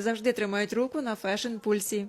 завжди тримають руку на фешн пульсі.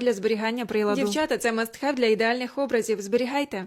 для зберігання приладу. Дівчата, це must-have для ідеальних образів. Зберігайте.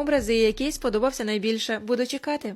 образи і який сподобався найбільше. Буду чекати.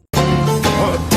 Oh.